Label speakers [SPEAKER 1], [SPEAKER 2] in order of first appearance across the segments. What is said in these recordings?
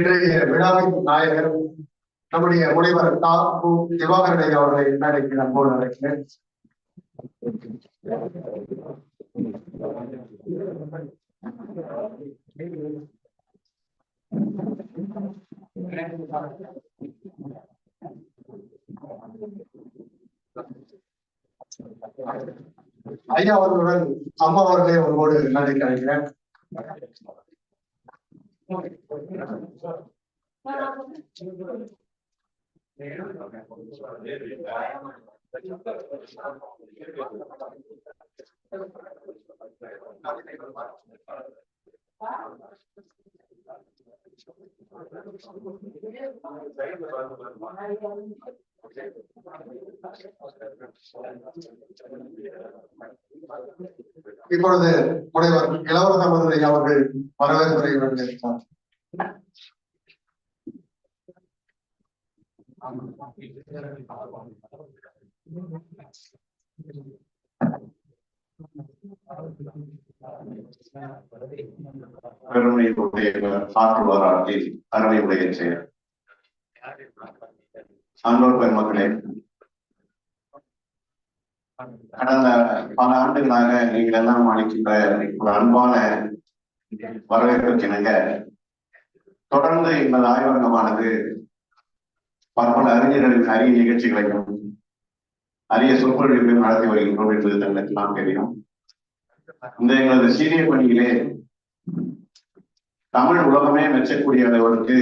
[SPEAKER 1] இன்றைய விழாவின் நாயகர் நம்முடைய முனைவர் தா கு திவாகரன் ஐயா அவர்களை மேடைக்கு அன்போடு அழைக்கிறேன். ஐயா அவர்களுடன் அம்மா அவர்களை உங்களோடு மேடைக்கு அழைக்கிறேன். இப்பொழுது முனைவர் இளவரச மதுரை அவர்கள் வரவேற்புரை வழங்கியிருக்கிறார்
[SPEAKER 2] பெருமையுடைய செயல் பெருமக்களே கடந்த பல ஆண்டுகளாக நீங்கள் எல்லாம் அளிக்கின்ற ஒரு அன்பான வரவேற்புக்கு தொடர்ந்து எங்கள் ஆய்வகமானது பற்பல அறிஞர்களின் அரிய நிகழ்ச்சிகளையும் அரிய சொற்பொழிவுகளையும் நடத்தி வருகின்றோம் என்பது தங்களுக்கு நாம் தெரியும். இந்த எங்களது சீரிய பணியிலே தமிழ் உலகமே மெச்சக்கூடிய அளவிற்கு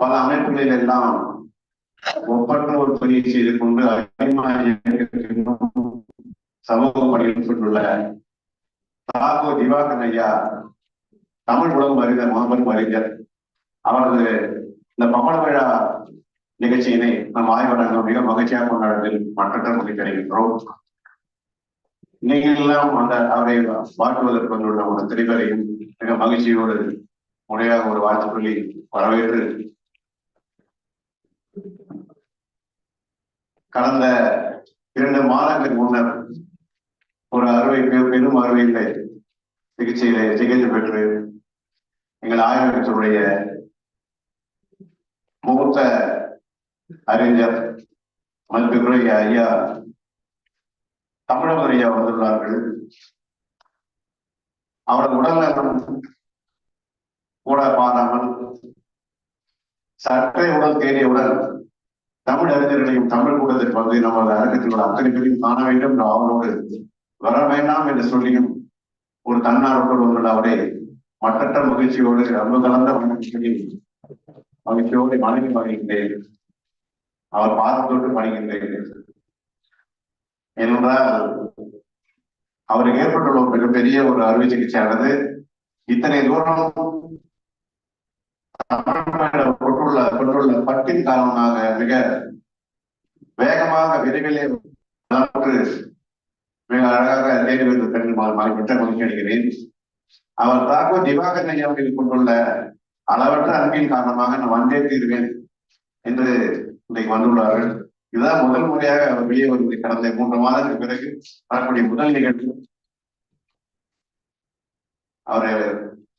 [SPEAKER 2] பல அமைப்புகளில் எல்லாம் ஒப்பற்ற ஒரு பணியை செய்து கொண்டு சமூக பணியில் கொண்டுள்ள தாகோ திவாகன் ஐயா தமிழ் உலகம் அறிஞர் மாபெரும் அறிஞர். அவரது இந்த பவள விழா நிகழ்ச்சியினை நம் ஆய்வாளர்கள் மிக மகிழ்ச்சியாக கொண்டாடுவதில் மற்ற தெரிவிக்கிறோம் கிடைக்கின்றோம் எல்லாம் அந்த அவரை வாழ்த்துவதற்கு வந்துள்ள ஒரு திரைவரையும் மிக மகிழ்ச்சியோடு முறையாக ஒரு வாழ்த்து சொல்லி வரவேற்று கடந்த இரண்டு மாதங்களுக்கு முன்னர் ஒரு அறுவை பெரும் அறுவையில சிகிச்சையில சிகிச்சை பெற்று எங்கள் ஆய்வகத்துடைய மூத்த அறிஞர் மதிப்புக்குரிய ஐயா தமிழக ஐயா வந்துள்ளார்கள். அவரது உடல்நலம் கூட பாராமல் சற்றே உடல் தேடியவுடன் தமிழ் அறிஞர்களையும் தமிழ் கூட்டத்திற்கு பகுதி நமது அரங்கத்தில் அத்தனை பேரையும் காண வேண்டும். என்று அவரோடு வர வேண்டாம் என்று சொல்லியும் ஒரு தன்னார்வத்தோடு வந்துள்ள அவரை மற்றற்ற மகிழ்ச்சியோடு அன்பு கலந்த மகிழ்ச்சியோடு மனைவி மகிழ்கின்றேன் அவர் பாதத்தோடு பணிகின்றேன் ஏனென்றால் அவருக்கு ஏற்பட்டுள்ள ஒரு மிகப்பெரிய ஒரு அறுவை சிகிச்சையானது இத்தனை தூரம் தமிழ்நாடு கொண்டுள்ள கொண்டுள்ள பட்டின் காரணமாக மிக வேகமாக விரைவிலே மிக அழகாக தேடி வந்த பெண்கள் மிக்க மகிழ்ச்சி அடைகிறேன். அவர் தாக்கோ திவாகர் ஐயாவில் கொண்டுள்ள அளவற்ற அன்பின் காரணமாக நான் வந்தே தீர்வேன் என்று இன்றைக்கு வந்துள்ளார்கள். இதுதான் முதல் முறையாக அவர் வெளியே வருவது கடந்த மூன்று மாதங்களுக்கு பிறகு வரக்கூடிய முதல் நிகழ்வு. அவரு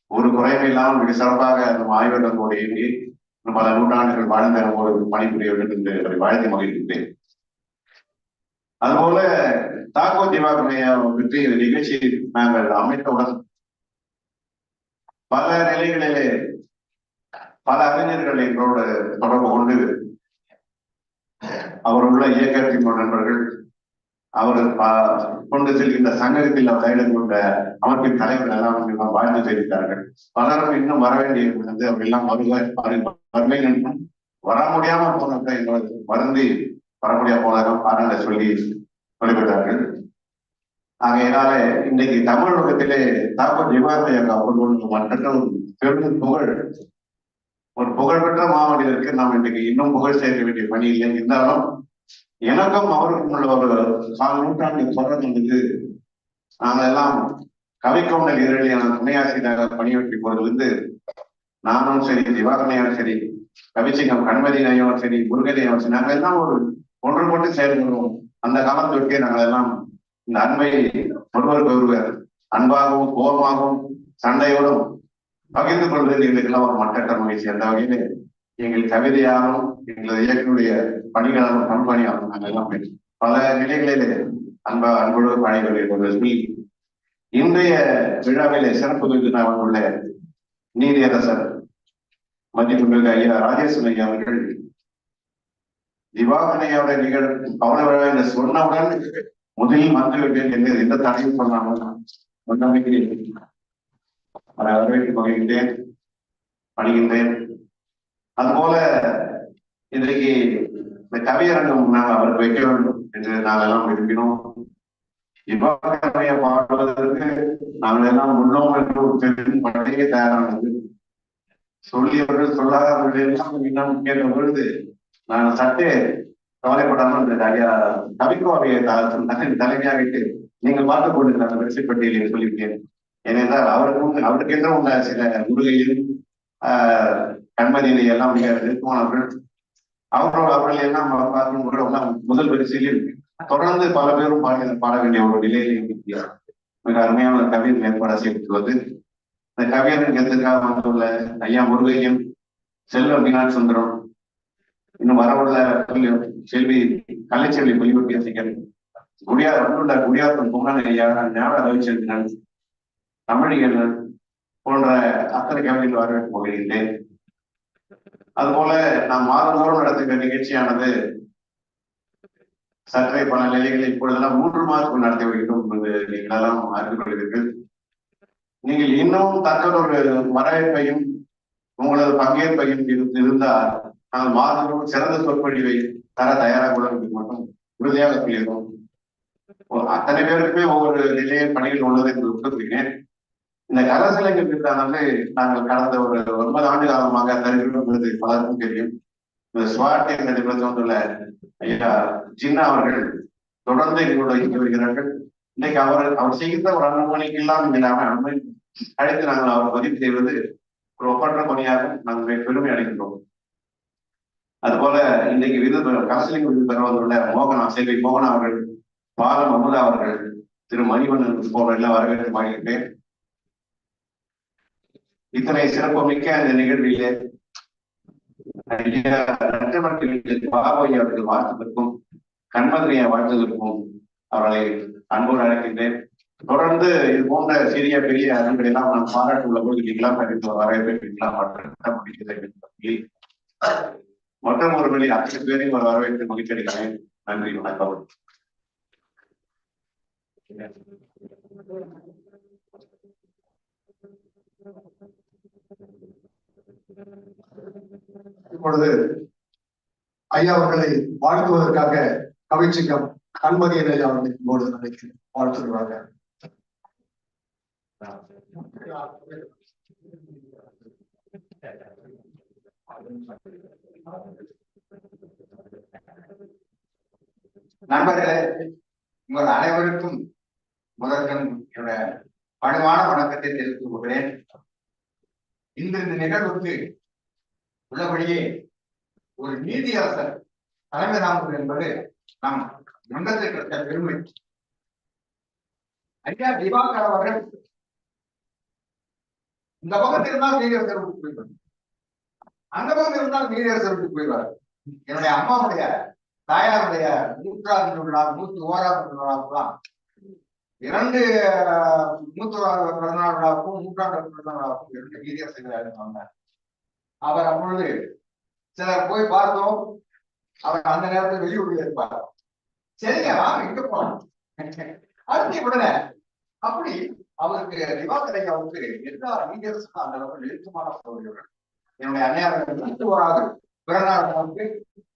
[SPEAKER 2] ஒரு குறையும் இல்லாமல் மிக சிறப்பாக நம்ம ஆய்வகத்தோடு இயங்கி பல நூற்றாண்டுகள் வாழ்ந்த ஒரு பணிபுரிய வேண்டும் என்று அவரை வாழ்த்தி மகிழ்கின்றேன். அதுபோல தாக்கோ திவாகரையா பற்றி இந்த நிகழ்ச்சியை நாங்கள் அமைத்தவுடன் பல நிலைகளிலே பல அறிஞர்கள் எங்களோடு தொடர்பு கொண்டு அவர் உள்ள இயக்கத்தின் நண்பர்கள் அவர் கொண்டு செல்கின்ற சங்கத்தில் அவர் கொண்ட அமைப்பின் தலைவர் எல்லாம் எல்லாம் வாழ்ந்து தெரிவித்தார்கள். பலரும் இன்னும் வர வேண்டியிருந்தது அவர் எல்லாம் வருவார் வருமை என்றும் வர முடியாம போனதை எங்களது வருந்தி வர முடியாம போனதாக பாருங்க சொல்லி சொல்லிவிட்டார்கள் ஆகையினால இன்றைக்கு தமிழ் உலகத்திலே தாக்கூர் ஜிவாத்தையாக அவர்கள் மற்ற மற்றும் பெரும் புகழ் ஒரு புகழ்பெற்ற மாமனிதருக்கு நாம் இன்றைக்கு இன்னும் புகழ் சேர்க்க வேண்டிய பணி இல்லை. இருந்தாலும் எனக்கும் அவருக்கும் உள்ள ஒரு கால் நூற்றாண்டு தொடர்பு இருந்தது நாங்கள் எல்லாம் கவிக்கவுண்டல் இதழியான துணையாசிரியராக பணியாற்றி போதிலிருந்து நானும் சரி திவாகனையும் சரி கவிச்சிங்கம் கண்மதினையும் சரி முருகனையும் சரி நாங்கள் எல்லாம் ஒரு ஒன்று கொண்டு செயல்படுவோம் அந்த காலத்திற்கே நாங்கள் எல்லாம் இந்த அன்பை ஒருவருக்கு ஒருவர் அன்பாகவும் கோபமாகவும் சண்டையோடும் பகிர்ந்து கொள்வது எங்களுக்கெல்லாம் ஒரு மட்டற்ற மகிழ்ச்சி. அந்த வகையில் எங்கள் கவிதையாலும் எங்களது இயக்கனுடைய பணிகளாலும் பண்பணியாலும் நாங்கள் எல்லாம் பல நிலைகளிலே அன்பா அன்போடு பணிகள் இன்றைய விழாவிலே சிறப்பு விருந்தினர் உள்ள நீதியரசர் மதிப்புமிகு ஐயா ராஜேஸ்வரன் ஐயா அவர்கள் திவாகனையோட நிகழ் பவன விழா என்று சொன்னவுடன் முதலில் வந்துவிட்டேன் என்று எந்த தடையும் சொன்னாமல் முன்னமைக்கு அவரை வரவேற்று மகிழ்கின்றேன் பணிகின்றேன். அதுபோல இன்றைக்கு இந்த கவியரங்கம் நாங்கள் அவருக்கு வைக்க வேண்டும் என்று நாங்கள் எல்லாம் விரும்பினோம். இவ்வாறு பாடுவதற்கு நாங்கள் எல்லாம் உள்ளோம் என்று தெரிந்து பெரும் தயாரானது சொல்லியவர்கள் சொல்லாதவர்கள் எல்லாம் இன்னும் கேட்ட பொழுது நாங்கள் சற்றே கவலைப்படாமல் இந்த ஐயா கவிக்கோவையை தலைமையாக நீங்கள் பார்த்துக் கொண்டு அந்த வரிசை பட்டியலில் சொல்லிவிட்டேன். ஏனென்றால் அவருக்கும் அவருக்கென்ற உள்ள சில முருகையில் ஆஹ் கண்மதியில எல்லாம் மிக நெருக்கமானவர்கள் அவரோட அவர்கள் எல்லாம் பார்க்கும் கூட எல்லாம் முதல் வரிசையில் தொடர்ந்து பல பேரும் பாட பாட வேண்டிய ஒரு நிலையில் மிக அருமையான ஒரு கவிதை ஏற்பாடு செய்யப்பட்டுள்ளது. இந்த கவியரன் எதற்காக வந்துள்ள ஐயா முருகையன் செல்வ மீனாட்சி சுந்தரம் இன்னும் வரவுள்ள செல்வி கலைச்செல்வி பொலிவுட்டி ரசிகர் குடியார் வந்துள்ள குடியாத்தம் பொங்கல் ஐயா ஞான ரவிச்சந்திரன் தமிழியல் போன்ற அத்தனை கவிதைகள் வரவேற்க போகிறேன் அதுபோல நாம் மாதந்தோறும் நடத்துகிற நிகழ்ச்சியானது சற்றே பல நிலைகளில் இப்பொழுதெல்லாம் மூன்று மாதத்துக்கு நடத்தி வருகிறோம் என்று நீங்கள் எல்லாம் அறிந்து கொள்வீர்கள். நீங்கள் இன்னும் தக்கதொரு வரவேற்பையும் உங்களது பங்கேற்பையும் இருந்தால் நாங்கள் மாதந்தோறும் சிறந்த சொற்பொழிவை தர தயாராக உள்ளது மட்டும். உறுதியாக சொல்லியிருக்கோம். அத்தனை பேருக்குமே ஒவ்வொரு நிலையில் பணிகள் உள்ளது என்று ஒத்துக்கிறேன் இந்த கலசலைகள் திட்டமானது நாங்கள் கடந்த ஒரு ஒன்பது ஆண்டு காலமாக தருகிறோம் என்பது பலருக்கும் தெரியும். இந்த ஸ்வாட் என்ற நிபுணத்தில் வந்துள்ள ஐயா சின்ன அவர்கள் தொடர்ந்து எங்களோட இயக்கி வருகிறார்கள். இன்னைக்கு அவர் அவர் செய்கின்ற ஒரு அனுமதிக்கு இல்லாமல் இல்லாமல் அனுமதி அழைத்து நாங்கள் அவர் பதிவு செய்வது ஒரு ஒப்பற்ற பணியாக நாங்கள் பெருமை அடைகின்றோம். அதுபோல இன்னைக்கு விருது கலசலிங்க விருது பெற வந்துள்ள மோகனா செல்வி மோகனா அவர்கள் பாலம் அமுதா அவர்கள் திரு மணிவண்ணன் போன்ற எல்லாம் வரவேற்று மாறுகின்றேன் இத்தனை சிறப்புமிக்க அந்த நிகழ்விலே பாபாய் அவர்கள் வாழ்த்துவதற்கும் கண்மதுரையை வாழ்த்துவதற்கும் அவர்களை அன்போடு அழைக்கின்றேன். தொடர்ந்து இது போன்ற சிறிய பெரிய அறிவுகளை எல்லாம் நாம் பாராட்டுள்ள போது நீங்களாம் அறிந்து வரவேற்பீர்களாம் மற்றும் ஒரு வழி அத்தனை பேரையும் ஒரு வரவேற்று மகிழ்ச்சி அடைகிறேன் நன்றி வணக்கம்.
[SPEAKER 1] இப்பொழுது ஐயா அவர்களை வாழ்த்துவதற்காக கவிச்சிங்கம் கண்மதியன் ஐயா அவர்களை இப்போது நினைக்கிறேன் வாழ்த்துகிறாங்க
[SPEAKER 3] நண்பர்களே உங்கள் அனைவருக்கும் முதற்கண் என்னுடைய பணிவான வணக்கத்தை தெரிவித்துக் கொள்கிறேன். இந்த இந்த நிகழ்வுக்கு உள்ளபடியே ஒரு நீதியரசர் தலைமை தாங்குவது என்பது நம் மன்றத்தில் கிடைத்த பெருமை. ஐயா திவாகர் அவர்கள் இந்த பக்கத்தில் இருந்தால் நீதியரசர் விட்டு போயிடுவார் அந்த பக்கம் இருந்தால் நீதியரசர் விட்டு போயிடுவார் என்னுடைய அம்மாவுடைய தாயாருடைய நூற்றாண்டு விழா நூத்தி ஓராவது விழாவுக்குலாம் இரண்டு மூத்த பிறந்தநாளாகவும் விழாவுக்கும் நூற்றாண்டு இரண்டு நீதியரசர்கள் வந்தார். அவர் அப்பொழுது சிலர் போய் பார்த்தோம். அவர் அந்த நேரத்தில் வெளியூர்ல இருப்பார். சரிங்க இங்க போனோம் அடுத்து உடனே அப்படி அவருக்கு திவாகரை அவருக்கு எல்லா நீதியரசுக்கும் அந்த அளவுக்கு நெருக்கமான சகோதரர்கள் என்னுடைய அன்னையார் நூற்றி ஓராவது பிறநாள்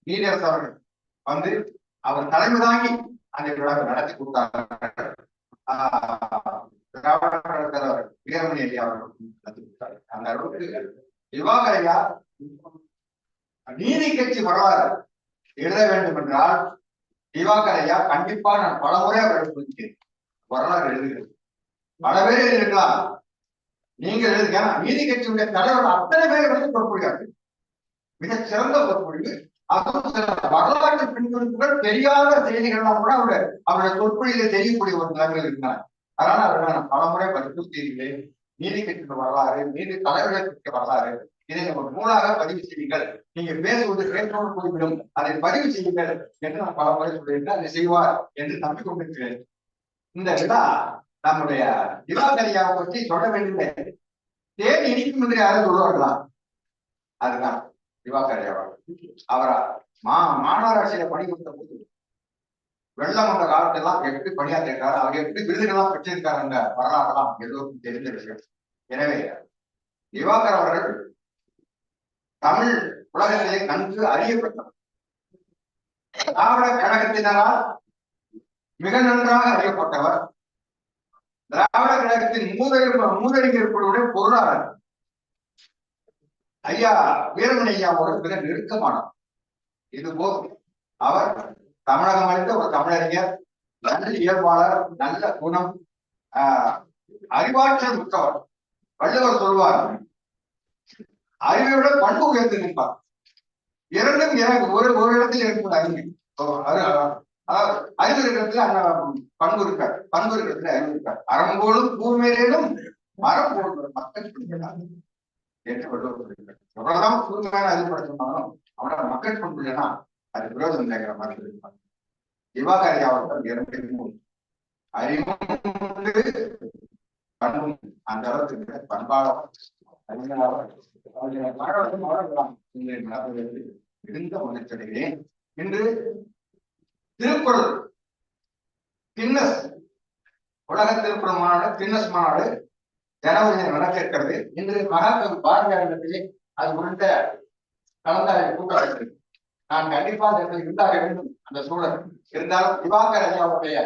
[SPEAKER 3] நீதியரசு அவர்கள் வந்து அவர் தலைமை தாங்கி அந்த விழாவை நடத்தி கொடுத்தார்கள். வீரமணி ஐயா அவர்கள் அந்த அளவுக்கு திவாகர் ஐயா நீதி கட்சி வரலாறு எழுத வேண்டும் என்றால் திவாகர் ஐயா கண்டிப்பா நான் பல முறை அவர்கள் வரலாறு எழுதுகிறேன் பல பேர் எழுதிருக்கலாம் நீங்க எழுதுங்க. நீதி கட்சியுடைய தலைவர் அத்தனை பேர் வந்து பொறுப்புடையார்கள். மிக சிறந்த பொறுப்புடைவு அதுவும் சில வரலாற்று பின்குறிப்புகள் தெரியாத செய்திகள்லாம் கூட அவருடைய அவருடைய சொற்பொழியில தெரியக்கூடிய ஒரு நிலங்கள் இருந்தார். அதனால அவரை நான் பலமுறை வற்புறுத்தியிருக்கிறேன் நீதி கட்சியின் வரலாறு நீதி தலைவர்கள் கட்சிய வரலாறு இதை நம்ம நூலாக பதிவு செய்யுங்கள். நீங்க பேசுவது கேட்டோடு போய்விடும் அதை பதிவு செய்யுங்கள் என்று நான் பலமுறை சொல்லியிருந்தேன். அதை செய்வார் என்று நம்பிக்கொண்டிருக்கிறேன் இந்த விழா நம்முடைய திவாகரியாவை பற்றி சொல்ல வேண்டியதில்லை. தேன் இனிக்கும் என்று யாரும் சொல்லுவார்களா அதுதான். திவாகரியாவா அவரை மா மாநகராட்சியில பணிபுரிந்த போது வெள்ளம் வந்த காலத்தெல்லாம் எப்படி பணியாற்றிருக்காரு அவர் எப்படி விருதுகள்லாம் பெற்றிருக்காருங்க வரலாறுலாம் எல்லோருக்கும் தெரிந்த விஷயம். எனவே திவாகர் அவர்கள் தமிழ் உலகத்திலே நன்கு அறியப்பட்டவர். திராவிட கழகத்தினரால் மிக நன்றாக அறியப்பட்டவர். திராவிட கழகத்தின் மூதறிஞர் மூதறிஞர்களுடைய பொருளாளர். ஐயா வீரமணி ஐயாவோட மிக நெருக்கமானவர். இது போ அவர் தமிழகம் அளித்த ஒரு தமிழறிஞர் நல்ல இயல்பாளர் நல்ல குணம் ஆஹ் அறிவாற்றல் மிக்கவர் வள்ளுவர் சொல்வார் அறிவை பண்பு உயர்ந்து நிற்பார். இரண்டும் எனக்கு ஒரு ஒரு இடத்தில் இருக்கும் அறிவு. அது, அறிவு இருக்கிறதுல அந்த பண்பு இருக்கார் பண்பு இருக்கிறதுல அறிவு இருக்கார் அறம்போலும் பூமேலும் மரம் போடுற மக்கள் எவ்வளவுதான் கூர்மையான அறிவு சொன்னாலும் அவனோட மக்கள் பண்பு இல்லைன்னா அது விரோதம் இல்லைங்கிற மாதிரி இருப்பாங்க திவாகரி அவர்கள் அறிவும் பண்பும் அந்த அளவுக்கு பண்பாளர் அறிஞராவர் மிகுந்த மகிழ்ச்சியடைகிறேன் இன்று திருக்குறள் கின்னஸ் உலக திருக்குறள் மாநாடு கின்னஸ் மாநாடு ஜனவரி நடக்க இருக்கிறது இன்று மகாகவி பாரதியாரிடத்திலே அது குறித்த கலந்தாய்வு கூட்டம் இருக்கிறது நான் கண்டிப்பாக அதற்கு இருந்தாக வேண்டும்? அந்த சூழல். இருந்தாலும் திவாகர் ஐயாவுடைய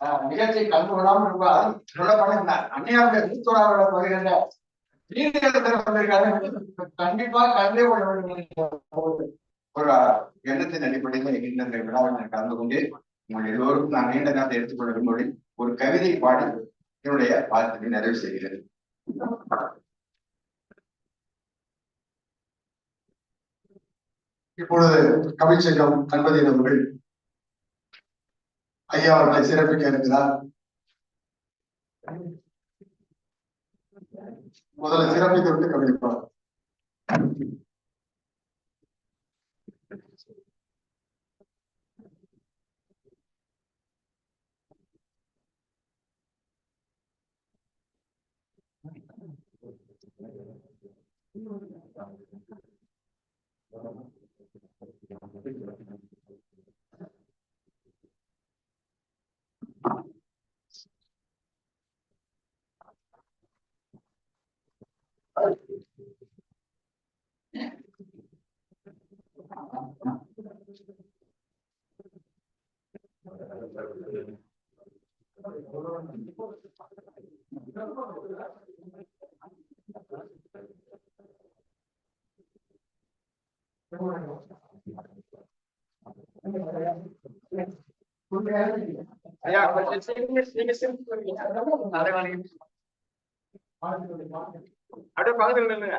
[SPEAKER 3] ஆஹ், நிகழ்ச்சியை கலந்து கொள்ளாமல் இருந்தாலும் சொல்லப்பட்ட அந்நியாருடைய மூத்தோராக வருகின்ற நீதிமன்றத்தில் வந்திருக்காரு கண்டிப்பா கலந்தே கொள்ள வேண்டும் ஒரு எண்ணத்தின் அடிப்படையில் இந்த விழாவில் நான் கலந்து கொண்டு உங்கள் எல்லோருக்கும் நான் நீண்ட நேரத்தை எடுத்துக்கொள்ள விரும்புகிறேன். ஒரு கவிதை பாடி என்னுடைய வாழ்க்கையை நிறைவு செய்கிறேன்.
[SPEAKER 1] இப்பொழுது கவிச்சங்கம் கண்பதி அவர்கள் ஐயா அவர்களை சிறப்பிக்க இருக்கிறார். முதல்ல சிறப்பித்து விட்டு கவிப்பார்
[SPEAKER 4] ஐயா அப்படியே பக்கத்துல நில்லுங்க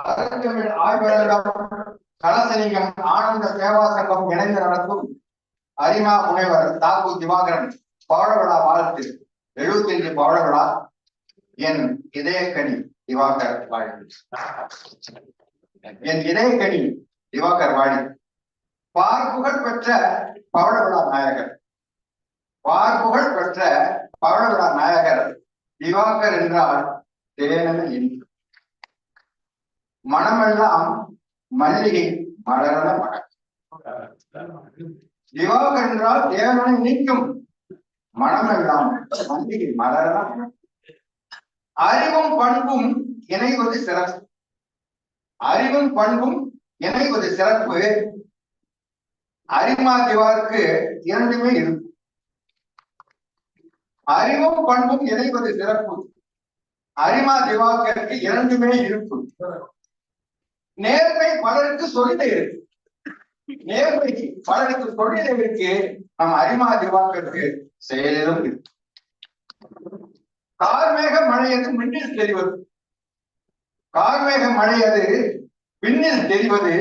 [SPEAKER 3] அரங்கமிழ் ஆய்வாளர் கலசலிங்கம் ஆனந்த சேவா சங்கம் இணைந்து நடத்த அரிமா முனைவர் தாக்கு திவாகரன் பவள வாழ்த்து. எழுபத்தி அஞ்சு பவளவிழா என் இதயக்கனி திவாகர் வாழி என் இதயக்கனி திவாகர் வாழி பார்ப்புகள் பெற்ற பவளவிழா நாயகர். பார்ப்புகள் பெற்ற பவளவிழா நாயகர் திவாகர் என்றால் தேனன இனிப்பு மனமெல்லாம் மல்லிகை மலரன மகன். திவாகர் என்றால் தேவனை நீக்கும். மனமெல்லாம் மல்லிகை மலரன அறிவும் பண்பும் இணைவது சிறப்பு. அறிவும் பண்பும் இணைவது சிறப்பு. அரிமா திவாருக்கு இரண்டுமே இருக்கும் அறிவும் பண்பும் இணைவது சிறப்பு. அரிமா திவாக்கருக்கு இரண்டுமே இருக்கும் நேர்மை பலருக்கு சொல்லிட்டே இருக்கு நேர்மை பலருக்கு சொல்லிட்டே நம் நம்ம அரிமா திவாகருக்கு செயலிலும் கார்மேக மழையது மின்னில் தெரிவது. கார்மேக மழையது விண்ணில் தெரிவது.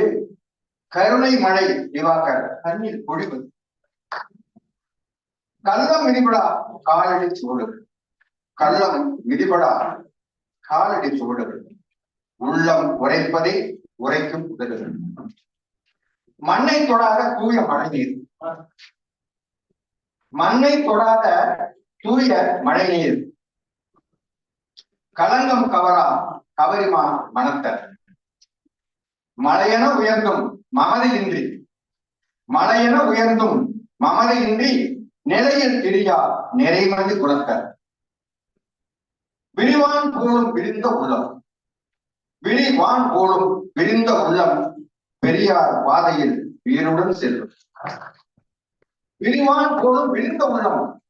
[SPEAKER 3] கருணை மழை திவாகர் கண்ணில் பொழிவது. கள்ளம் மிதிபடா காலடி சுவடுகள் கள்ளம் மிதிபடா காலடி சுவடுகள் உள்ளம் உரைப்பதை உரைக்கும் உதடுகள். மண்ணை தொடாத தூய மழை நீர் மண்ணை தொடாத தூய மழை நீர் களங்கம் கவரா கவரிமா மனத்தர் மலையென உயர்ந்தும் மமதையின்றி. மலையென உயர்ந்தும் மமதையின்றி நிலையில் திரியா நிறைமதி குலத்தர் விரிவான் போலும் விரிந்த உள்ளம். விரிவான் போலும் விரிந்த உள்ளம் பெரியார் பாதையில் வீருடன் செல்லும். விரிவான் போலும் விழுந்த உள்ளம்.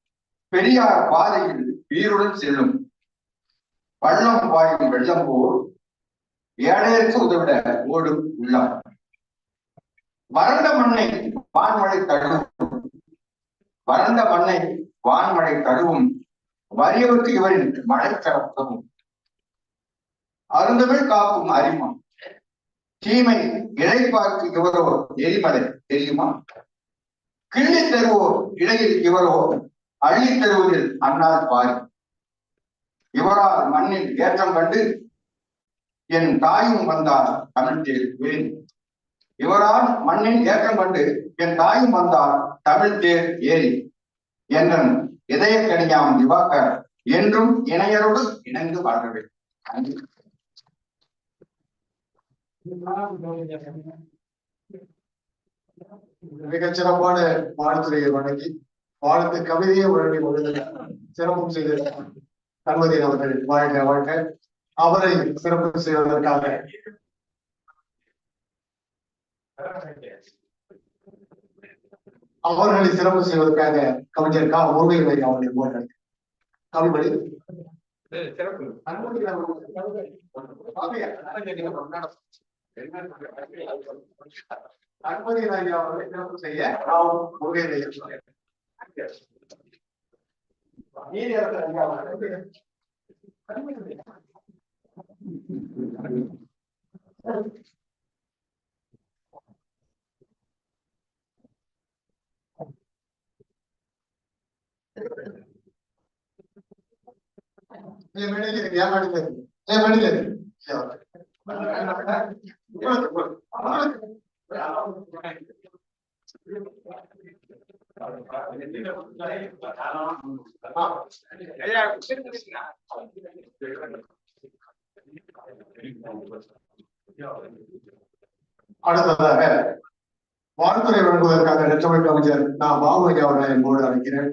[SPEAKER 3] பெரியார் பாதையில் வீருடன் செல்லும். பள்ளம் பாயும் வெள்ளம் போல் ஏழையருக்கு உதவிட ஓடும் உள்ளம். வறண்ட மண்ணை வான்மழை தழுவும். வறண்ட மண்ணை வான்மழை தழுவும். வறியவருக்கு இவரின் மழை உதவும் அருந்தமிழ் காக்கும் அறிமம் தீமை இழைப்பார்க்கு இவரோ எரிமலை தெரியுமா? கிள்ளி தருவோர் இடையில் இவரோ அள்ளி தருவதில் அன்னார் பாரி. இவரால் மண்ணில் ஏற்றம் கண்டு என் தாயும் வந்தார் தமிழ் தேர் இவரால் மண்ணில் ஏற்றம் கண்டு என் தாயும் வந்தார் தமிழ் தேர் ஏறி என்றன் இதய கனியாம் திவாகர் என்றும் இணையரோடு இணைந்து வாழ்கவே நன்றி.
[SPEAKER 1] மிகச் சிறப்பான வாழ்த்துறையை வழங்கி வாழ்த்து கவிதையை வழங்கி ஒழுங்க சிறப்பு செய்த கண்மதி அவர்கள் வாழ்க வாழ்க. அவரை சிறப்பு செய்வதற்காக. அவர்களை சிறப்பு செய்வதற்காக கவிஞர் கா. முருகையை அவர்களை போட்டார் கவிமணி. கண்மணி அவர்கள் கண்மதி ராஜா அவர்களை சிறப்பு செய்ய ராவ் முருகையை நீதியரசர் ஐயா அவர்கள் ஏ மேடையில இருக்கு, ஏன் மேடையில இருக்கு? ஏ மேடையில இருக்கு. ஐயா அவர்கள். உங்களுக்கு, உங்களுக்கு. ஆ. அடுத்ததாக வாழ்த்துறை வழங்குவதற்காக நெற்றமிழ் அமைச்சர் நான் பாபு ஐயா அவர்களை என்போடு அழைக்கிறேன்.